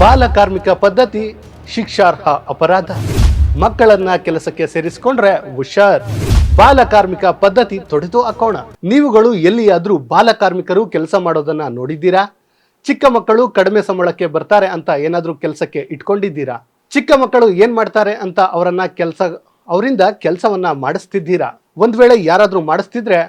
ಬಾಲ ಕಾರ್ಮಿಕ ಪದ್ಧತಿ, ಶಿಕ್ಷಾರ್ಹ ಅಪರಾಧ. ಮಕ್ಕಳನ್ನ ಕೆಲಸಕ್ಕೆ ಸೇರಿಸಿಕೊಂಡ್ರೆ ಹುಷಾರ್. ಬಾಲ ಕಾರ್ಮಿಕ ಪದ್ಧತಿ ತೊಡೆದು ಹಾಕೋಣ. ನೀವುಗಳು ಎಲ್ಲಿಯಾದ್ರೂ ಬಾಲ ಕಾರ್ಮಿಕರು ಕೆಲಸ ಮಾಡೋದನ್ನ ನೋಡಿದ್ದೀರಾ? ಚಿಕ್ಕ ಮಕ್ಕಳು ಕಡಿಮೆ ಸಂಬಳಕ್ಕೆ ಬರ್ತಾರೆ ಅಂತ ಏನಾದ್ರೂ ಕೆಲಸಕ್ಕೆ ಇಟ್ಕೊಂಡಿದ್ದೀರಾ? ಚಿಕ್ಕ ಮಕ್ಕಳು ಏನ್ ಮಾಡ್ತಾರೆ ಅಂತ ಅವರನ್ನ ಕೆಲಸ, ಅವರಿಂದ ಕೆಲಸವನ್ನ ಮಾಡಿಸ್ತಿದ್ದೀರಾ? ಒಂದ್ ವೇಳೆ ಯಾರಾದ್ರೂ ಮಾಡಿಸ್ತಿದ್ರೆ,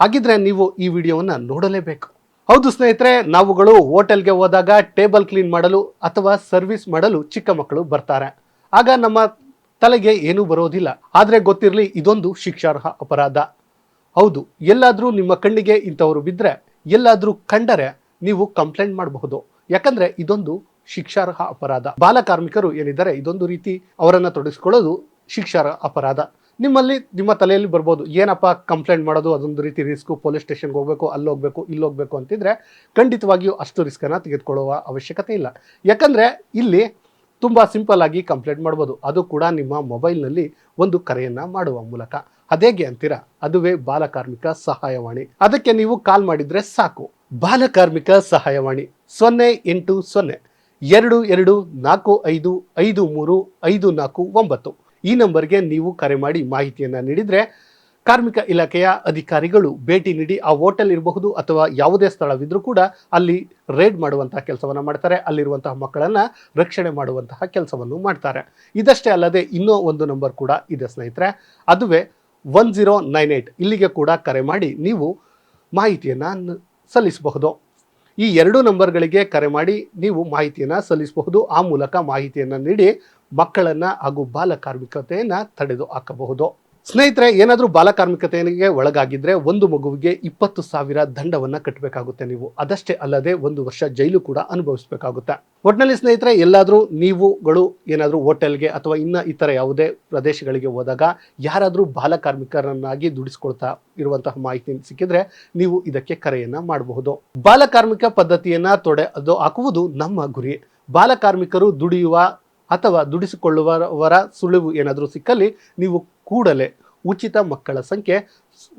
ಹಾಗಿದ್ರೆ ನೀವು ಈ ವಿಡಿಯೋವನ್ನ ನೋಡಲೇಬೇಕು. ಹೌದು ಸ್ನೇಹಿತರೆ, ನಾವುಗಳು ಹೋಟೆಲ್ಗೆ ಹೋದಾಗ ಟೇಬಲ್ ಕ್ಲೀನ್ ಮಾಡಲು ಅಥವಾ ಸರ್ವಿಸ್ ಮಾಡಲು ಚಿಕ್ಕ ಮಕ್ಕಳು ಬರ್ತಾರೆ. ಆಗ ನಮ್ಮ ತಲೆಗೆ ಏನೂ ಬರೋದಿಲ್ಲ. ಆದರೆ ಗೊತ್ತಿರಲಿ, ಇದೊಂದು ಶಿಕ್ಷಾರ್ಹ ಅಪರಾಧ. ಹೌದು, ಎಲ್ಲಾದರೂ ನಿಮ್ಮ ಕಣ್ಣಿಗೆ ಇಂಥವರು ಬಿದ್ದರೆ ಎಲ್ಲಾದರೂ ಕಂಡರೆ ನೀವು ಕಂಪ್ಲೇಂಟ್ ಮಾಡಬಹುದು. ಯಾಕಂದರೆ ಇದೊಂದು ಶಿಕ್ಷಾರ್ಹ ಅಪರಾಧ. ಬಾಲಕಾರ್ಮಿಕರು ಏನಿದ್ದಾರೆ, ಇದೊಂದು ರೀತಿ ಅವರನ್ನು ತೊಡಗಿಸ್ಕೊಳ್ಳೋದು ಶಿಕ್ಷಾರ್ಹ ಅಪರಾಧ. ನಿಮ್ಮಲ್ಲಿ ನಿಮ್ಮ ತಲೆಯಲ್ಲಿ ಬರ್ಬೋದು. ಏನಪ್ಪ ಕಂಪ್ಲೇಂಟ್ ಮಾಡೋದು? ಅದೊಂದು ರೀತಿ ರಿಸ್ಕು ಪೊಲೀಸ್ ಸ್ಟೇಷನ್ಗೆ ಹೋಗ್ಬೇಕು, ಅಲ್ಲಿ ಹೋಗಬೇಕು, ಇಲ್ಲಿ ಹೋಗಬೇಕು ಅಂತಿದ್ರೆ ಖಂಡಿತವಾಗಿಯೂ ಅಷ್ಟು ರಿಸ್ಕನ್ನು ತೆಗೆದುಕೊಳ್ಳುವ ಅವಶ್ಯಕತೆ ಇಲ್ಲ. ಯಾಕಂದರೆ ಇಲ್ಲಿ ತುಂಬ ಸಿಂಪಲ್ ಆಗಿ ಕಂಪ್ಲೇಂಟ್ ಮಾಡ್ಬೋದು. ಅದು ಕೂಡ ನಿಮ್ಮ ಮೊಬೈಲ್ನಲ್ಲಿ ಒಂದು ಕರೆಯನ್ನು ಮಾಡುವ ಮೂಲಕ. ಅದೇಗೆ ಅಂತೀರಾ? ಅದುವೇ ಬಾಲಕಾರ್ಮಿಕ ಸಹಾಯವಾಣಿ. ಅದಕ್ಕೆ ನೀವು ಕಾಲ್ ಮಾಡಿದರೆ ಸಾಕು. ಬಾಲಕಾರ್ಮಿಕ ಸಹಾಯವಾಣಿ ಸೊನ್ನೆ ಎಂಟು ಸೊನ್ನೆ ಎರಡು ಎರಡು ನಾಲ್ಕು ಐದು ಐದು ಮೂರು ಐದು ನಾಲ್ಕು ಒಂಬತ್ತು. ಈ ನಂಬರ್ಗೆ ನೀವು ಕರೆ ಮಾಡಿ ಮಾಹಿತಿಯನ್ನು ನೀಡಿದರೆ ಕಾರ್ಮಿಕ ಇಲಾಖೆಯ ಅಧಿಕಾರಿಗಳು ಭೇಟಿ ನೀಡಿ ಆ ಹೋಟೆಲ್ ಇರಬಹುದು ಅಥವಾ ಯಾವುದೇ ಸ್ಥಳವಿದ್ರೂ ಕೂಡ ಅಲ್ಲಿ ರೇಡ್ ಮಾಡುವಂತಹ ಕೆಲಸವನ್ನು ಮಾಡ್ತಾರೆ. ಅಲ್ಲಿರುವಂತಹ ಮಕ್ಕಳನ್ನು ರಕ್ಷಣೆ ಮಾಡುವಂತಹ ಕೆಲಸವನ್ನು ಮಾಡ್ತಾರೆ. ಇದಷ್ಟೇ ಅಲ್ಲದೆ ಇನ್ನೂ ಒಂದು ನಂಬರ್ ಕೂಡ ಇದೆ ಸ್ನೇಹಿತರೆ. ಅದುವೇ ಒನ್ ಜೀರೋ ನೈನ್ ಏಟ್ ಇಲ್ಲಿಗೆ ಕೂಡ ಕರೆ ಮಾಡಿ ನೀವು ಮಾಹಿತಿಯನ್ನು ಸಲ್ಲಿಸಬಹುದು. ಈ ಎರಡು ನಂಬರ್ಗಳಿಗೆ ಕರೆ ಮಾಡಿ ನೀವು ಮಾಹಿತಿಯನ್ನು ಸಲ್ಲಿಸಬಹುದು. ಆ ಮೂಲಕ ಮಾಹಿತಿಯನ್ನು ನೀಡಿ ಮಕ್ಕಳನ್ನು ಹಾಗೂ ಬಾಲ ಕಾರ್ಮಿಕತೆಯನ್ನ ತಡೆದು ಹಾಕಬಹುದು. ಸ್ನೇಹಿತರೆ, ಏನಾದರೂ ಬಾಲಕಾರ್ಮಿಕತೆಗೆ ಒಳಗಾಗಿದ್ರೆ ಒಂದು ಮಗುವಿಗೆ ಇಪ್ಪತ್ತು ಸಾವಿರ ದಂಡವನ್ನು ಕಟ್ಟಬೇಕಾಗುತ್ತೆ ನೀವು. ಅದಷ್ಟೇ ಅಲ್ಲದೆ ಒಂದು ವರ್ಷ ಜೈಲು ಕೂಡ ಅನುಭವಿಸಬೇಕಾಗುತ್ತೆ. ಒಟ್ಟಿನಲ್ಲಿ ಸ್ನೇಹಿತರೆ, ಎಲ್ಲಾದರೂ ನೀವುಗಳು ಏನಾದರೂ ಹೋಟೆಲ್ಗೆ ಅಥವಾ ಇನ್ನ ಇತರ ಯಾವುದೇ ಪ್ರದೇಶಗಳಿಗೆ ಹೋದಾಗ ಯಾರಾದರೂ ಬಾಲಕಾರ್ಮಿಕರನ್ನಾಗಿ ದುಡಿಸ್ಕೊಳ್ತಾ ಇರುವಂತಹ ಮಾಹಿತಿ ಸಿಕ್ಕಿದ್ರೆ ನೀವು ಇದಕ್ಕೆ ಕರೆಯನ್ನ ಮಾಡಬಹುದು. ಬಾಲಕಾರ್ಮಿಕ ಪದ್ಧತಿಯನ್ನು ತೊಡೆ ಅದು ಹಾಕುವುದು ನಮ್ಮ ಗುರಿ. ಬಾಲಕಾರ್ಮಿಕರು ದುಡಿಯುವ ಅಥವಾ ದುಡಿಸಿಕೊಳ್ಳುವವರ ಸುಳಿವು ಏನಾದರೂ ಸಿಕ್ಕಲ್ಲಿ ನೀವು ಕೂಡಲೇ ಉಚಿತ ಮಕ್ಕಳ ಸಂಖ್ಯೆ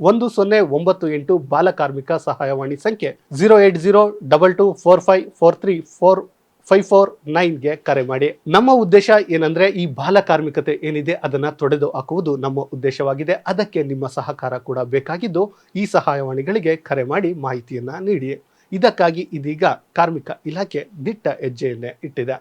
ಒಂದು ಸೊನ್ನೆ ಒಂಬತ್ತು ಎಂಟು ಬಾಲಕಾರ್ಮಿಕ ಸಹಾಯವಾಣಿ ಸಂಖ್ಯೆ zero eight zero double two four five four three four five four ನೈನ್ಗೆ ಕರೆ ಮಾಡಿ. ನಮ್ಮ ಉದ್ದೇಶ ಏನಂದ್ರೆ ಈ ಬಾಲ ಕಾರ್ಮಿಕತೆ ಏನಿದೆ ಅದನ್ನ ತೊಡೆದು ಹಾಕುವುದು ನಮ್ಮ ಉದ್ದೇಶವಾಗಿದೆ. ಅದಕ್ಕೆ ನಿಮ್ಮ ಸಹಕಾರ ಕೂಡ ಬೇಕಾಗಿದ್ದು ಈ ಸಹಾಯವಾಣಿಗಳಿಗೆ ಕರೆ ಮಾಡಿ ಮಾಹಿತಿಯನ್ನ ನೀಡಿ. ಇದಕ್ಕಾಗಿ ಇದೀಗ ಕಾರ್ಮಿಕ ಇಲಾಖೆ ದಿಟ್ಟ ಹೆಜ್ಜೆಯನ್ನೇ ಇಟ್ಟಿದೆ.